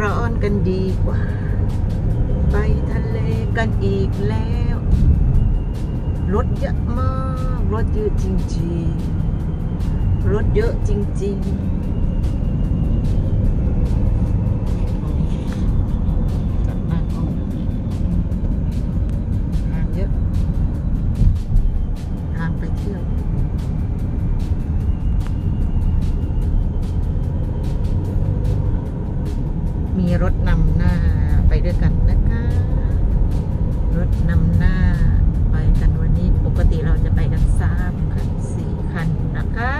ร้อนกันดีกว่า ไปทะเลกันอีกแล้ว รถเยอะมาก รถเยอะจริงๆ รถเยอะจริง ๆ รถนำหน้าไปด้วยกันนะคะ รถนำหน้าไปกันวันนี้ปกติเราจะไปกันสามคันสี่คันนะคะ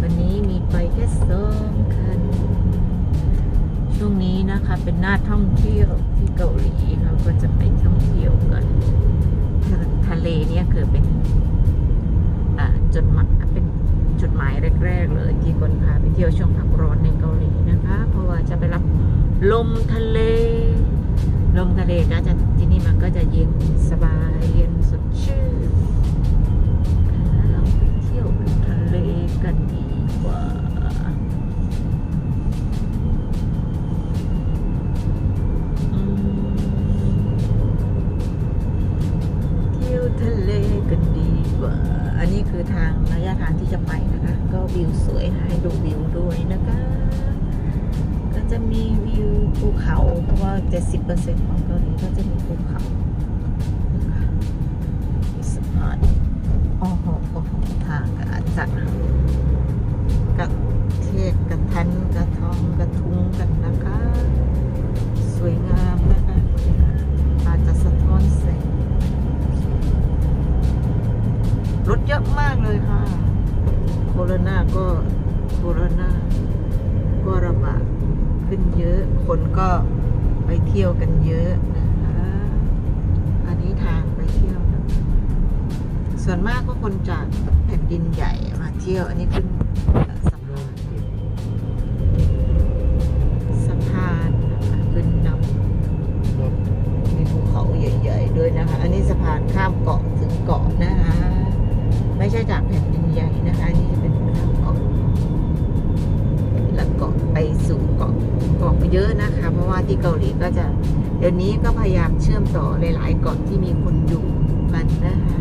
วันนี้มีไปแค่สองคัน ช่วงนี้นะคะเป็นหน้าท่องเที่ยวที่เกาหลีเราก็จะไปท่องเที่ยวกันทะทะเลเนี่ยคือเป็นอ่าจุดหมายเป็นจุดหมายแรก ๆ เลยที่คนพาไปเที่ยวช่วงพักร้อนในเกาหลีนะคะ เพราะว่าจะไปรับ ลมทะเล ลมทะเลก็จะที่นี่มันก็จะเย็นสบายเย็นสดชื่นเราไปเที่ยวทะเลกันดีกว่าเที่ยวทะเลกันดีกว่า อันนี้คือทางระยะทางที่จะไปนะคะ ก็วิวสวยให้ดูวิวด้วยนะคะ จะมีวิวภูเขา เพราะว่า 70%ของเกาหลีก็จะมีภูเขาสะพานโอ้โหโอ้โหทางก็อาจจะกระเทกกระทันกระทองกระทุงกันนะคะ สวยงามนะคะ อาจจะสะท้อนแสงรถเยอะมากเลยค่ะ โคโรนาก็โคโรนาก็ระบาด ขึ้นเยอะ คนก็ไปเที่ยวกันเยอะนะคะอันนี้ทางไปเที่ยวนะส่วนมากก็คนจากแผ่นดินใหญ่มาเที่ยว อันนี้ขึ้น เกาหลีก็จะ เดี๋ยวนี้ก็พยายามเชื่อมต่อหลายๆเกาะที่มีคนอยู่มันนะคะ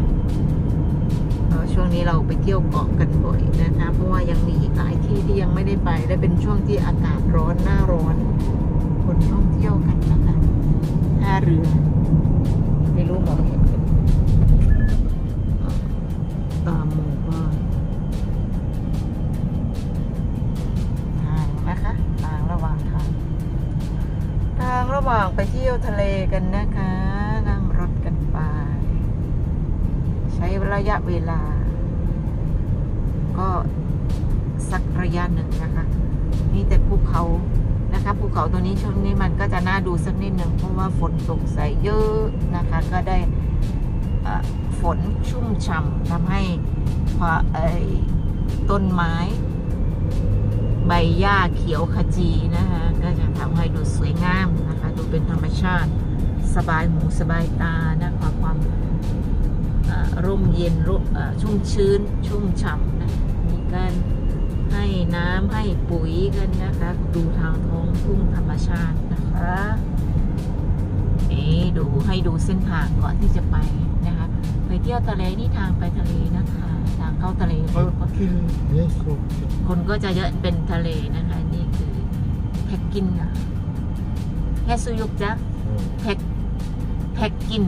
ช่วงนี้เราไปเที่ยวเกาะกันบ่อยนะคะเพราะว่ายังมีอีกหลายที่ที่ยังไม่ได้ไป และเป็นช่วงที่อากาศร้อนหน้าร้อน คนท่องเที่ยวกันนะคะท่าเรือไม่รู้มองเห็น เที่ยวทะเลกันนะคะ นั่งรถกันไป ใช้ระยะเวลา ก็สักระยะหนึ่งนะคะมีแต่ภูเขานะคะภูเขาตัวนี้ช่วงนี้มันก็จะน่าดูสักนิดหนึ่งเพราะว่าฝนตกใส่เยอะนะคะ ก็ได้ฝนชุ่มฉ่ำทำให้ต้นไม้ ใบหญ้าเขียวขจีนะคะ ก็จะทำให้ดูสวยงามนะคะ ดูเป็นธรรมชาติสบายหูสบายตานะคะความร่มเย็นชุ่มชื้น ชุ่มฉ่ำนะมีการให้น้ำให้ปุ๋ยกันนะคะ ดูทางท้องทุ่งธรรมชาตินะคะเอ๋ดูให้ดูเส้นทางก่อนที่จะไปนะคะ ไปเที่ยวทะเลนี่ทางไปทะเลนะคะ ทางเข้าทะเล คนก็จะเยอะเป็นทะเลนะคะ นี่คือแพ็กกินนะเฮซูยุกจังแพ็กแพ็กกิน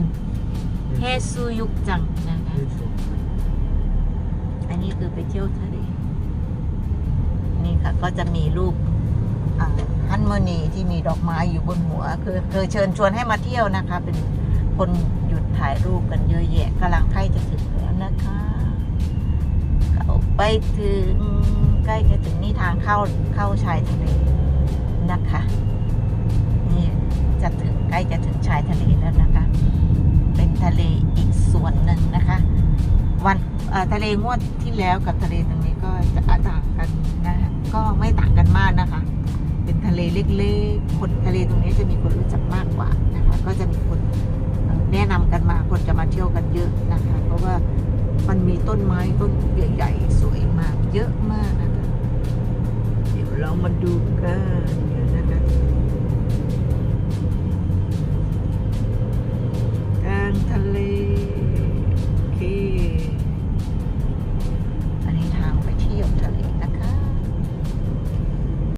เฮซูยุกจังนะคะอันนี้คือไปเที่ยวทะเล นี่ค่ะ ก็จะมีรูปฮันโมนีที่มีดอกไม้อยู่บนหัว คือคือเชิญชวนให้มาเที่ยวนะคะ เป็นคนหยุดถ่ายรูปกันเยอะแยะกำลังใกล้จะถึงแล้วนะคะ ไปถึงใกล้จะถึงนี่ทางเข้าเข้าชายทะเลนะคะนี่จะถึงใกล้จะถึงชายทะเลแล้วนะคะ เป็นทะเลอีกส่วนหนึ่งนะคะ วันทะเลงวดที่แล้วกับทะเลตรงนี้ก็จะต่างกันนะคะก็ไม่ต่างกันมากนะคะ เป็นทะเลเล็กๆคนทะเลตรงนี้จะมีคนรู้จักมากกว่านะคะ ก็จะมีคนแนะนำกันมาคนจะมาเที่ยวกันเยอะนะคะ เพราะว่า มันมีต้นไม้ต้นใหญ่ๆ สวยมาก เยอะมากนะคะ เดี๋ยวเรามาดูกันเดี๋นะคะ